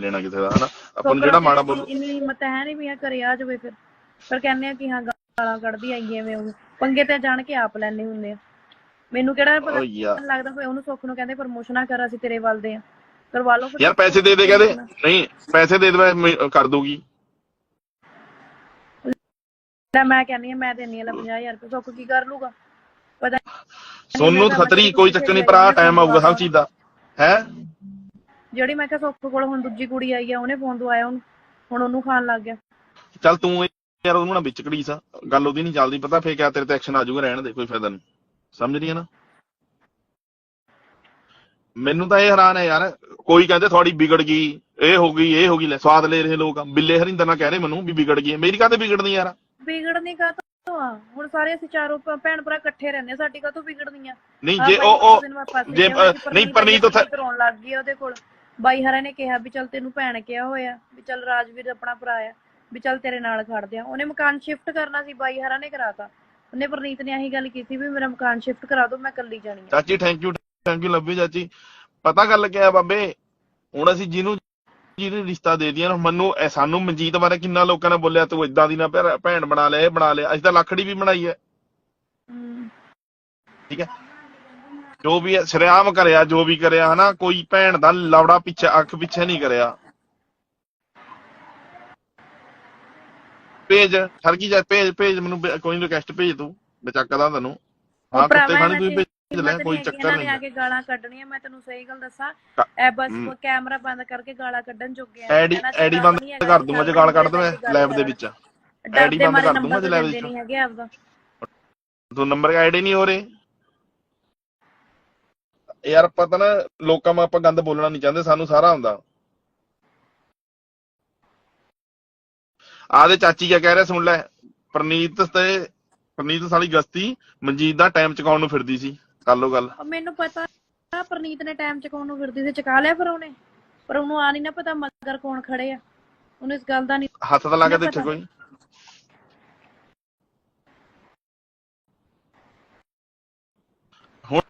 ਨਹੀਂ ਲੈਣਾ ਕਿਸੇ ਦਾ ਹਨਾ? ਆਪਾਂ ਨੂੰ ਜਿਹੜਾ ਮਾੜਾ ਬੋਲ ਇੰਨੀ ਹਿੰਮਤ ਹੈ ਨਹੀਂ ਵੀ ਆ ਘਰੇ ਆ ਜਾਵੇ ਫਿਰ। ਪਰ ਕਹਿੰਦੇ ਆ ਕਿ ਹਾਂ ਗਾਲਾਂ ਕੱਢਦੀ ਆਈ ਐਵੇਂ ਉਹ। ਪੰਗੇ ਤੇ ਜਾਣ ਕੇ ਆਪ ਲੈਣੇ ਹੁੰਦੇ ਆ। ਮੈਨੂੰ ਕਿਹੜਾ ਪਤਾ ਲੱਗਦਾ ਕੋਈ ਉਹਨੂੰ ਸੁੱਖ ਨੂੰ ਕਹਿੰਦੇ ਪ੍ਰਮੋਸ਼ਨਾਂ ਕਰ ਅਸੀਂ ਤੇਰੇ ਵੱਲ ਦੇ ਆ। ਕਰਵਾ ਲਓ ਯਾਰ ਪੈਸੇ ਦੇ ਦੇ ਕਹਿੰਦੇ। ਨਹੀਂ ਪੈਸੇ ਦੇ ਦੇ ਕਰ ਦੂਗੀ। ਲੈ ਮੈਂ ਕਹਿੰਦੀ ਆ ਮੈਂ ਦੇਣੀ ਆ ਲੈ 50000 ਰੁਪਏ ਸੁੱਖ ਕੀ ਕਰ ਲੂਗਾ ਪਤਾ ਸੋਨੂੰ ਖਤਰੀ ਕੋਈ ਚੱਕਰ ਨਹੀਂ ਭਰਾ ਟਾਈਮ ਆਊਗਾ ਸਭ ਚੀਜ਼ ਦਾ। ਹੈ? ਜਿਹੜੀ ਮੈਂ ਕਿਹਾ ਸੁੱਖ ਕੋਲ ਹੁਣ ਦੂਜੀ ਕੁੜੀ ਆਈ ਆ ਉਹਨੇ ਫੋਨ ਦਵਾਇਆ ਉਹਨੂੰ ਹੁਣ ਉਹਨੂੰ ਖਾਣ ਲੱਗ ਗਿਆ। ਚੱਲ ਤੂੰ ਯਾਰ ਉਹਨੂੰ ਨਾ ਵਿੱਚ ਘੜੀਸ ਗੱਲ ਉਹਦੀ ਨਹੀਂ ਚੱਲਦੀ ਪਤਾ ਫੇਰ ਕਿਆ ਤੇਰੇ ਤੇ ਐਕਸ਼ਨ ਆ ਜਾਊਗਾ ਰਹਿਣ ਦੇ ਕੋਈ ਫਾਇਦਾ ਨਹੀਂ। ਸਮਝ ਰਹੀ ਹੈ ਨਾ? ਮੈਨੂੰ ਤਾਂ ਇਹ ਹੈਰਾਨ ਹੈ ਯਾਰ ਕੋਈ ਕਹਿੰਦੇ ਥੋੜੀ ਵਿਗੜ ਗਈ ਇਹ ਹੋ ਗਈ ਇਹ ਹੋ ਗਈ ਲੈ ਸਵਾਦ ਲੈ ਰਹੇ ਲੋਕ ਬਿੱਲੇ ਹਰਿੰਦਰ ਨਾਲ ਕਹਿ ਰਹੇ ਮੈਨੂੰ ਵੀ ਵਿਗੜ ਗਈ। ਮੇਰੀ ਕਾਹਤੇ ਵਿਗੜਦੀ ਯਾਰ? ਵਿਗੜਨੀ ਕਾ ਆ? ਹੁਣ ਸਾਰੇ ਅਸੀਂ ਚਾਰੋਂ ਭ- ਭੈਣ ਭਰਾ ਇਕੱਠੇ ਰਹਿੰਦੇ ਸਾਡੀ ਕਾ ਵਿਗੜਨੀ ਆ? ਨਹੀਂ ਆਹ ਜੇ ਉਹ ਉਹ ਦਿਨ ਜੇ, ਨਹੀਂ, ਪਰਨੀਤ ਉੱਥੇ- ਕਰਾਉਣ ਲੱਗ ਗਈ ਉਹਦੇ ਕੋਲ। ਬਾਈ ਹਰਾ ਨੇ ਕਿਹਾ ਵੀ ਚੱਲ ਤੈਨੂੰ ਭੈਣ ਕਿਹਾ ਹੋਇਆ ਵੀ ਚੱਲ ਰਾਜਵੀਰ ਆਪਣਾ ਭਰਾ ਆ ਵੀ ਚੱਲ ਤੇਰੇ ਨਾਲ ਖੜਦੇ ਆ। ਉਹਨੇ ਮਕਾਨ ਸ਼ਿਫਟ ਕਰਨਾ ਸੀ ਬਾਈ ਹਰਾ ਨੇ ਕਰਾਤਾ। ਉਹਨੇ ਪਰਨੀਤ ਨੇ ਆਹੀ ਗੱਲ ਕੀਤੀ ਵੀ ਮੇਰਾ ਮਕਾਨ ਸ਼ਿਫਟ ਕਰਾ ਦਿਓ ਮੈਂ ਇਕੱਲੀ ਜਾਣੀ ਆ। ਚਾਚੀ thank you thank you you ਚਾਚੀ। ਪਤਾ ਗੱਲ ਕੀ ਹੈ ਬਾਬੇ? ਹੁਣ ਅਸੀਂ ਜਿਹਨੂੰ ਜਿਹਨੂੰ ਰਿਸ਼ਤਾ ਦੇ ਦਿਆਂ ਮੈਨੂੰ ਸਾਨੂੰ ਮਨਜੀਤ ਬਾਰੇ ਕਿੰਨਾ ਲੋਕਾਂ ਨੇ ਬੋਲਿਆ ਤੂੰ ਇਦਾਂ ਦੀ ਨਾ ਭੈਣ ਬਣਾ ਲਿਆ ਇਹ ਬਣਾ ਲਿਆ। ਅਸੀਂ ਤਾਂ ਲੱਖੜੀ ਵੀ ਬਣਾਈ ਹੈ। ਠੀਕ ਹੈ ਜੋ ਵੀ ਸ਼ਰੇਆਮ ਕਰਿਆ ਜੋ ਵੀ ਕਰਿਆ ਹਨਾ ਕੋਈ ਭੈਣ ਦਾ ਲਵੜਾ ਪਿੱਛੇ ਅੱਖ ਪਿੱਛੇ ਨਹੀਂ ਕਰਿਆ। ਭੇਜ ਸਰਗੀ ਜਾ ਭੇਜ ਭੇਜ ਮੈਨੂੰ ਕੋਈ ਰਿਕਵੈਸਟ ਭੇਜ ਤੂੰ ਮੈਂ ਚੱਕਦਾ ਤੈਨੂੰ। ਹਾਂ ਕੁੱਤੇ ਖਾਣੀ ਤੂੰ ਦੀ ਭੇਜ ਲੈ ਕੋਈ ਚੱਕਰ ਨਹੀਂ। ਆ ਕੇ ਗਾਲਾਂ ਕੱਢਣੀਆਂ ਮੈਂ ਤੈਨੂੰ ਸਹੀ ਗੱਲ ਦੱਸਾਂ। ਐ ਬਸ। ਕੈਮਰਾ ਬੰਦ ਕਰਕੇ ਗਾਲਾਂ ਕੱਢਣ ਜੋਗੇ ਆ ਐਡੀ ਐਡੀ ਬੰਦ ਕਰ ਦੂੰਗਾ ਜੇ ਗਾਲ ਕੱਢ ਦਵਾਂ ਲੈਬ ਦੇ ਵਿੱਚ। ਐਡੀ ਬੰਦ ਕਰ ਦੂੰਗਾ ਜੇ ਲੈਬ ਦਿੰਦੇ ਵਿੱਚ। ਤੂੰ ਨੰਬਰ ਐਡ ਨਹੀਂ ਹੋ ਰਹੇ। ਯਾਰ ਪਤਾ ਨਾ ਲੋਕਾਂ ਨੂੰ ਆਪਾਂ ਗੰਦ ਬੋਲਣਾ ਨਹੀਂ ਚਾਹੁੰਦੇ ਸਾਨੂੰ ਸਾਰਾ ਆਉਂਦਾ। ਆਦੇ ਚਾਚੀ ਕੀ ਕਹਿ ਰਿਹਾ ਸੁਣ ਲੈ ਪ੍ਰਨੀਤ ਤੇ ਪ੍ਰਨੀਤ ਸਾਲੀ ਗਸਤੀ ਮਨਜੀਤ ਦਾ ਟਾਈਮ ਚਕਾਉਣ ਨੂੰ ਫਿਰਦੀ ਸੀ ਕਰ ਲੋ ਗੱਲ। ਉਹ ਮੈਨੂੰ ਪਤਾ ਆ ਪ੍ਰਨੀਤ ਨੇ ਟਾਈਮ ਚਕਾਉਣ ਨੂੰ ਫਿਰਦੀ ਸੀ ਚਕਾ ਲਿਆ ਫਿਰ ਉਹਨੇ। ਪਰ ਉਹਨੂੰ ਆ ਨਹੀਂ ਨਾ ਪਤਾ ਮਗਰ ਕੌਣ ਖੜੇ ਆ। ਉਹਨੂੰ ਇਸ ਗੱਲ ਦਾ ਨਹੀਂ ਹੱਥ ਤਾਂ ਲਾ ਕੇ ਦੇਖੇ। ਕੋਈ ਹੁਣ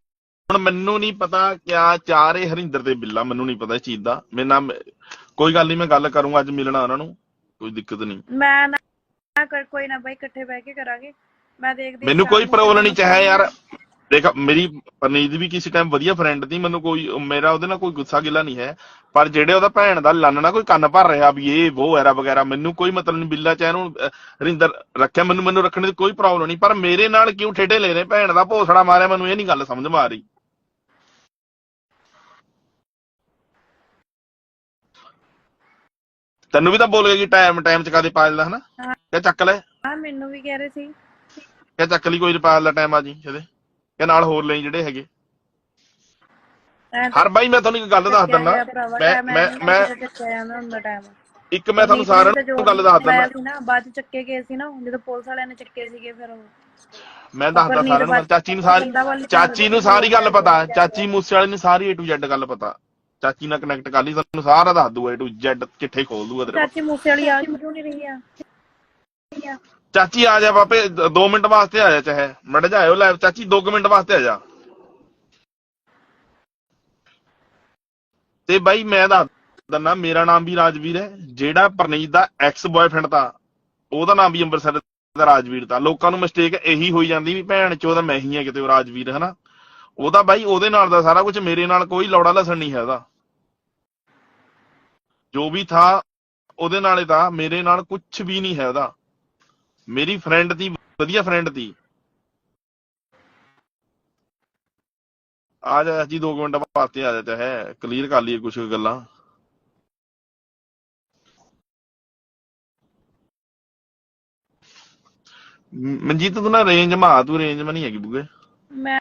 ਹੁਣ ਮੈਨੂੰ ਨਹੀਂ ਪਤਾ ਕਿਆ ਚਾਹ ਰਹੇ ਹਰਿੰਦਰ ਤੇ ਬਿੱਲਾ ਮੈਨੂੰ ਨਹੀਂ ਪਤਾ ਇਸ ਚੀਜ਼ ਦਾ। ਮੇਰੇ ਨਾਲ ਕੋਈ ਗੱਲ ਨਹੀਂ ਮੈਂ ਗੱਲ ਕਰੂੰਗਾ ਅੱਜ ਮਿਲਣਾ ਉਹਨਾਂ ਨੂੰ। ਕੋਈ ਦਿੱਕਤ ਨਹੀਂ। ਮੈਂ ਨਾ ਨਾ ਕਰ- ਕੋਈ ਨਾ ਬਾਈ ਇਕੱਠੇ ਬਹਿ ਕੇ ਕਰਾਂਗੇ। ਮੈਂ ਦੇਖਦੀ ਮੈਨੂੰ ਕੋਈ ਨੂੰ ਪ੍ਰੋਬਲਮ ਨਹੀਂ ਤੈਨੂੰ ਚਾਹੇ ਯਾਰ ਦੇਖ ਮੇਰੀ ਪਰਨੀਤ ਵੀ ਕਿਸੇ ਟਾਈਮ ਵਧੀਆ ਫਰੈਂਡ ਸੀ ਮੈਨੂੰ ਕੋਈ ਮੇਰਾ ਉਹਦੇ ਨਾਲ ਕੋਈ ਗੁੱਸਾ ਗਿਲਾ ਨਹੀਂ ਹੈ। ਪਰ ਜਿਹੜੇ ਉਹਦਾ ਭੈਣ ਦਾ ਲੰਨ ਨਾ ਕੋਈ ਕੰਨ ਭਰ ਰਿਹਾ ਵੀ ਇਹ ਉਹ ਐਰਾ ਵਗੈਰਾ ਮੈਨੂੰ ਕੋਈ ਮਤਲਬ ਨਹੀਂ ਬਿੱਲਾ ਚਾਹੇ ਅਹ, ਹਰਿੰਦਰ ਰੱਖਿਆ ਮੈਨੂੰ ਮੈਨੂੰ ਰੱਖਣ ਦੀ ਕੋਈ ਪ੍ਰੋਬਲਮ ਨਹੀਂ। ਪਰ ਮੇਰੇ ਨਾਲ ਕਿਉਂ ਠੇਡੇ ਲੈ ਰਹੇ? ਭੈਣ ਦਾ ਭੋਸੜਾ ਮਾਰਿਆ ਮੈਨੂੰ ਇਹ ਨਹੀਂ ਗੱਲ ਸਮਝ ਮਾ ਰਹੀ। ਤੈਨੂੰ ਵੀ ਤਾਂ ਬੋਲ ਗਿਆ ਕਿ ਟਾਈਮ ਟਾਈਮ ਚ ਕਾਦੇ ਪਾ ਲੈਂਦਾ ਹਨਾ? ਹਾਂ। ਕਿਆ ਚੱਕ ਲੈ? ਹਾਂ ਮੈਨੂੰ ਵੀ ਕਹਿ ਰਹੇ ਸੀ। ਕਿਆ ਚੱਕ ਲਈ ਕੋਈ ਰੁਪਏ ਦਾ ਟਾਈਮ ਆ ਜੀ ਇਹਦੇ ਕਿ ਨਾਲ ਹੋਰ ਲਈ ਜਿਹੜੇ ਹੈਗੇ? ਹਰ ਬਾਈ ਮੈਂ ਤੁਹਾਨੂੰ ਇੱਕ ਗੱਲ ਦੱਸ ਦਿੰਦਾ। ਮੈਂ ਮੈਂ ਮੈਂ ਕਿਤੇ ਚੱਕਿਆ ਜਾਂਦਾ ਹੁੰਦਾ ਟਾਈਮ ਇੱਕ ਮੈਂ ਤੁਹਾਨੂੰ ਸਾਰਿਆਂ ਨੂੰ ਗੱਲ ਦੱਸ ਦਿੰਦਾ। ਬਾਅਦ ਚ ਚੱਕੇ ਗਏ ਸੀ ਨਾ ਜਦੋਂ ਪੁਲਿਸ ਵਾਲਿਆਂ ਨੇ ਚੱਕੇ ਸੀਗੇ ਫਿਰ ਉਹ ਮੈਂ ਦੱਸਦਾ ਸਾਰਿਆਂ ਨੂੰ ਚਾਚੀ ਨੂੰ ਸਾਰੀ ਚਾਚੀ ਨੂੰ ਸਾਰੀ ਗੱਲ ਪਤਾ। ਚਾਚੀ ਮੂਸੇ ਵਾਲੇ ਨੂੰ ਸਾਰੀ A to Z ਗੱਲ ਪਤਾ। ਚਾਚੀ ਨਾਲ ਕਨੈਕਟ ਕਰ ਲਈ ਤੁਹਾਨੂੰ ਸਾਰਾ ਦੱਸ ਦੂਗਾ A to Z ਚਿੱਠੇ ਖੋਲ ਦੂਗਾ ਤੇਰੇ ਚਾਚੀ ਮੂਸੇ ਵਾਲੀ ਆ ਕਿਉਂ ਨਹੀਂ ਰਹੀ ਆ? ਚਾਚੀ ਆ ਜਾ ਬਾਪੇ 2 ਮਿੰਟ ਵਾਸਤੇ ਆ ਜਾ ਚਾਹੇ। ਮੜ ਜਾਇਓ ਲਾਈਵ ਚਾਚੀ 2 ਮਿੰਟ ਵਾਸਤੇ ਆ ਜਾ। ਤੇ ਬਾਈ ਮੈਂ ਦੱਸ ਦਿੰਦਾ ਮੇਰਾ ਨਾਮ ਵੀ ਰਾਜਵੀਰ ਹੈ। ਜਿਹੜਾ ਪਰਨੀਤ ਦਾ ਐਕਸ ਬॉयਫ੍ਰੈਂਡ ਤਾਂ ਉਹਦਾ ਨਾਮ ਵੀ ਅੰਮ੍ਰਿਤਸਰ ਦਾ ਰਾਜਵੀਰ ਤਾਂ। ਲੋਕਾਂ ਨੂੰ ਮਿਸਟੇਕ ਇਹੀ ਹੋਈ ਜਾਂਦੀ ਵੀ ਭੈਣ ਚੋ ਦਾ ਮੈਂ ਹੀ ਆ ਕਿਤੇ ਰਾਜਵੀਰ ਹਨਾ? ਉਹਦਾ ਬਾਈ ਉਹਦੇ ਨਾਲ ਦਾ ਸਾਰਾ ਕੁਝ ਮੇਰੇ ਨਾਲ ਕੋਈ ਲੌੜਾ ਲਸਣ ਨਹੀਂ ਹੈ ਉਹਦਾ। ਜੋ ਵੀ ਥਾ, ਉਹਦੇ ਨਾਲੇ ਤਾਂ ਮੇਰੇ ਨਾਲ ਕੁਝ ਵੀ ਨਹੀਂ ਹੈ ਉਹਦਾ ਮੇਰੀ ਫਰੈਂਡ ਦੀ, ਵਧੀਆ ਫਰੈਂਡ ਦੀ। ਆ ਜਾ ਜੀ 2 ਮਿੰਟ ਵਾਸਤੇ ਆ ਜਾ ਚਾਹੇ ਕਲੀਅਰ ਕਰ ਲਈਏ ਕੁਝ ਗੱਲਾਂ। ਮਨਜੀਤ, ਤੂੰ ਨਾ ਰੇਂਜ ਮਾ ਤੂੰ ਰੇਂਜ ਮਾ ਨਹੀਂ ਹੈਗੀ ਬੁਗੇ। ਮੈਂ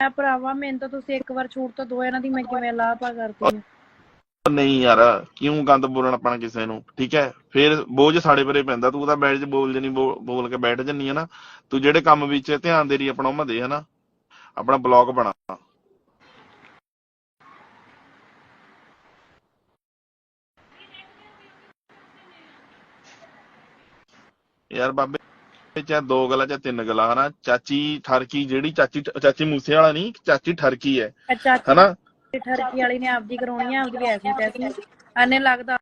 ਮੈਂ ਭਰਾਵਾ, ਮੈਨੂੰ ਤਾਂ ਤੁਸੀਂ ਇੱਕ ਵਾਰ ਛੂਟ ਤਾਂ ਦੋ, ਇਹਨਾਂ ਦੀ ਮੈਂ ਕਿਵੇਂ ਲਾਪਾ ਕਰਦੀ ਆ। ਨਹੀਂ ਯਾਰ ਕਿਉਂ ਗੰਦ ਬੋਲਣਾ ਆਪਣਾ ਕਿਸੇ ਨੂੰ? ਠੀਕ ਹੈ? ਫਿਰ ਬੋਝ ਸਾਡੇ ਪਰੇ ਪੈਂਦਾ ਤੂੰ ਤਾਂ ਬੈਠ ਚ ਬੋਲ ਜਣੀ ਬੋਲ ਕੇ ਬੈਠ ਜੰਨੀ ਹੈ ਨਾ। ਤੂੰ ਜਿਹੜੇ ਕੰਮ ਵਿੱਚ ਧਿਆਨ ਦੇ ਰਹੀ ਆਪਣਾ ਉਹ ਦੇ ਹਨਾ? ਆਪਣਾ ਬਲੌਗ ਬਣਾ। ਯਾਰ ਬਾਬੇ ਚਾਹੇ ਦੋ ਗੱਲਾਂ ਚਾਹੇ ਤਿੰਨ ਗੱਲਾਂ ਹਨਾ? ਚਾਚੀ ਠਰਕੀ ਜਿਹੜੀ ਚਾਚੀ ਚਾਚੀ ਮੂਸੇ ਵਾਲਾ ਨਹੀਂ ਚਾਚੀ ਠਰਕੀ ਹੈ। ਹਨਾ? ਠਰਕੀ ਵਾਲੀ ਨੇ ਆਪਦੀ ਕਰਾਉਣੀ ਆ, ਆਪਦੀ ਐਸੀ ਤੈਸੀ ਐਨੇ ਲੱਗਦਾ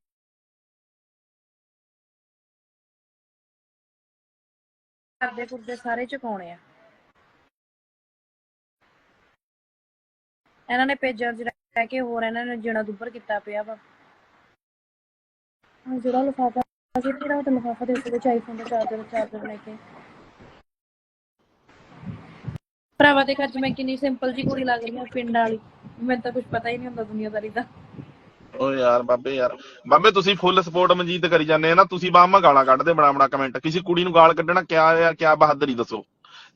ਕਰਦੇ ਕੁਰਦੇ ਸਾਰੇ ਚੁਕਾਉਣੇ ਆ। ਇਹਨਾਂ ਨੇ ਪੇਜਾਂ 'ਚ ਰਹਿ ਕੇ ਹੋਰ ਇਹਨਾਂ ਨੇ ਜਣਾ ਦੁੱਬਰ ਕੀਤਾ ਪਿਆ ਵਾ। ਜਿਹੜਾ ਲਿਫਾਫਾ ਸੀ ਜਿਹੜਾ ਉਹ ਲਿਫਾਫਾ ਦੇ ਉੱਤੇ ਆਈਫੋਨ ਦਾ ਚਾਰਜਰ ਚਾਰਜਰ ਲੈ ਕੇ। ਭਰਾਵਾ ਦੇਖ ਅੱਜ ਮੈਂ ਕਿੰਨੀ ਸਿੰਪਲ ਜੀ ਕੁੜੀ ਲੱਗ ਰਹੀ ਹਾਂ ਪਿੰਡ ਵਾਲੀ। ਮੈਨੂੰ ਤਾਂ ਕੁਝ ਪਤਾ ਹੀ ਨਹੀਂ ਹੁੰਦਾ ਦੁਨੀਆਦਾਰੀ ਦਾ। ਓ ਯਾਰ ਬਾਬੇ ਯਾਰ ਬਾਬੇ ਤੁਸੀਂ ਫੁੱਲ ਸਪੋਰਟ ਮਨਜੀਤ ਕਰੀ ਜਾਂਦੇ ਆ ਨਾ ਤੁਸੀਂ ਬਾਹਾਂ ਗਾਲਾਂ ਕੱਢਦੇ ਬਣਾ ਬਣਾ ਕਮੈਂਟ ਕਿਸੇ ਕੁੜੀ ਨੂੰ ਗਾਲ ਕੱਢਣਾ ਕਿਆ ਆ ਕਿਆ ਬਹਾਦਰੀ ਦੱਸੋ।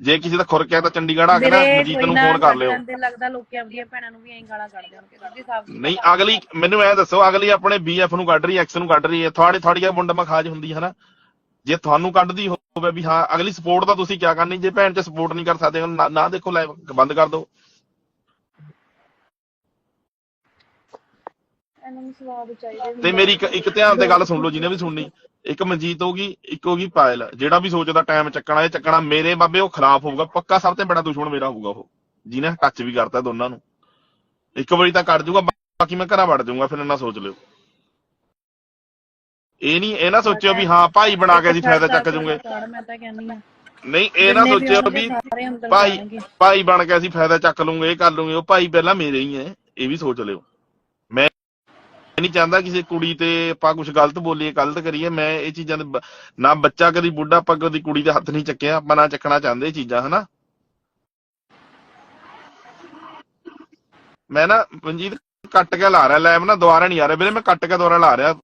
ਜੇ ਕਿਸੇ ਦਾ ਖੁਰ ਕਿਆ ਤਾਂ ਚੰਡੀਗੜ੍ਹ ਆ ਕੇ ਨਾ ਮਨਜੀਤ ਨੂੰ ਫੋਨ ਕਰ ਲਿਓ। ਲੱਗਦਾ ਲੋਕੀ ਆਪਣੀਆਂ ਭੈਣਾਂ ਨੂੰ ਵੀ ਐਂ ਗਾਲਾਂ ਕੱਢਦੇ ਹੋਣਗੇ ਸਿੱਧੀ ਸਾਫ਼ ਜੀ ਨਹੀਂ ਅਗਲੀ ਮੈਨੂੰ ਐ ਦੱਸੋ ਅਗਲੀ ਆਪਣੇ ਬੀਐਫ ਨੂੰ ਕੱਢ ਰਹੀ ਐਕਸ ਨੂੰ ਕੱਢ ਰਹੀ ਹੈ ਤੁਹਾਡੀ ਥੋੜੀਆਂ ਮੁੰਡਾ ਮਖਾਜ ਹੁੰਦੀ ਹੈ ਨਾ। ਜੇ ਤੁਹਾਨੂੰ ਕੱਢਦੀ ਹੋਵੇ ਵੀ ਹਾਂ ਅਗਲੀ ਸਪੋਰਟ ਤਾਂ ਤੁਸੀਂ ਕਿਆ ਕਰਨੀ ਜੇ ਭੈਣ ਚ ਸਪੋਰਟ ਨਹੀਂ ਕਰ ਸਕਦੇ ਨਾ- ਨਾ ਦੇਖੋ ਲਾਈਵ ਬੰਦ ਕਰ ਦਿਓ। ਇਹਨਾਂ ਨੂੰ ਸਵਾਦ ਚਾਹੀਦੇ ਤੇ ਮੇਰੀ ਇੱਕ ਇੱਕ ਧਿਆਨ ਤੇ ਗੱਲ ਸੁਣ ਲਓ ਜਿਹਨੇ ਵੀ ਸੁਣਨੀ। ਇੱਕ ਮਨਜੀਤ ਹੋਗੀ ਇੱਕ ਹੋਗੀ ਪਾਇਲ। ਜਿਹੜਾ ਵੀ ਸੋਚਦਾ ਟਾਈਮ ਚੱਕਣਾ ਇਹ ਚੱਕਣਾ ਮੇਰੇ ਬਾਬੇ ਉਹ ਖਰਾਬ ਹੋਊਗਾ। ਪੱਕਾ ਸਭ ਤੋਂ ਬੜਾ ਦੁਸ਼ਮਣ ਮੇਰਾ ਹੋਊਗਾ ਉਹ ਜਿਹਨੇ ਟੱਚ ਵੀ ਕਰਤਾ ਦੋਨਾਂ ਨੂੰ। ਇੱਕ ਵਾਰੀ ਤਾਂ ਕੱਢ ਜੂਗਾ ਬਾਕੀ ਮੈਂ ਘਰਾਂ ਵੜ ਜਾਊਗਾ ਫਿਰ ਇਹਨਾਂ ਸੋਚ ਲਿਓ। ਇਹ ਨਹੀਂ ਇਹ ਨਾ ਸੋਚਿਓ ਵੀ ਹਾਂ ਭਾਈ ਬਣਾ ਕੇ ਅਸੀਂ ਫਾਇਦਾ ਚੱਕ ਜੂਗੇ। ਮੈਂ ਤਾਂ ਕਹਿੰਨੀ ਆ ਨਹੀਂ ਇਹ ਨਾ ਜਿੰਨੇ ਸੋਚਿਓ ਵੀ ਸਾਰੇ ਅੰਦਰ ਭਾਈ ਜਾਣਗੇ। ਭਾਈ ਬਣ ਕੇ ਅਸੀਂ ਫਾਇਦਾ ਚੱਕ ਲੂਗੇ ਇਹ ਕਰ ਲੂਗੇ ਉਹ ਭਾਈ ਪਹਿਲਾਂ ਮੇਰੇ ਹੀ ਹੈ ਇਹ ਵੀ ਸੋਚ ਲਿਓ। ਮੈਂ ਨਹੀਂ ਚਾਹੁੰਦਾ ਕਿਸੇ ਕੁੜੀ ਤੇ ਆਪਾਂ ਕੁਝ ਗਲਤ ਬੋਲੀਏ ਗਲਤ ਕਰੀਏ ਮੈਂ ਇਹ ਚੀਜ਼ਾਂ ਦੇ ਬ- ਨਾ ਬੱਚਾ ਕਦੀ ਬੁੱਢਾ ਆਪਾਂ ਕਦੀ ਕੁੜੀ ਦੇ ਹੱਥ ਨਹੀਂ ਚੱਕਿਆ ਆਪਾਂ ਨਾ ਚੱਕਣਾ ਚਾਹੁੰਦੇ ਇਹ ਚੀਜ਼ਾਂ ਹਨਾ? ਮੈਂ ਨਾ ਮਨਜੀਤ ਕੱਟ ਕੇ ਲਾ ਰਿਹਾ ਲੈਬ ਨਾ ਦੁਬਾਰਾ ਨਹੀਂ ਆ ਰਿਹਾ ਵੀਰੇ ਮੈਂ ਕੱਟ ਕੇ ਦੁਬਾਰਾ ਲਾ ਰਿਹਾ।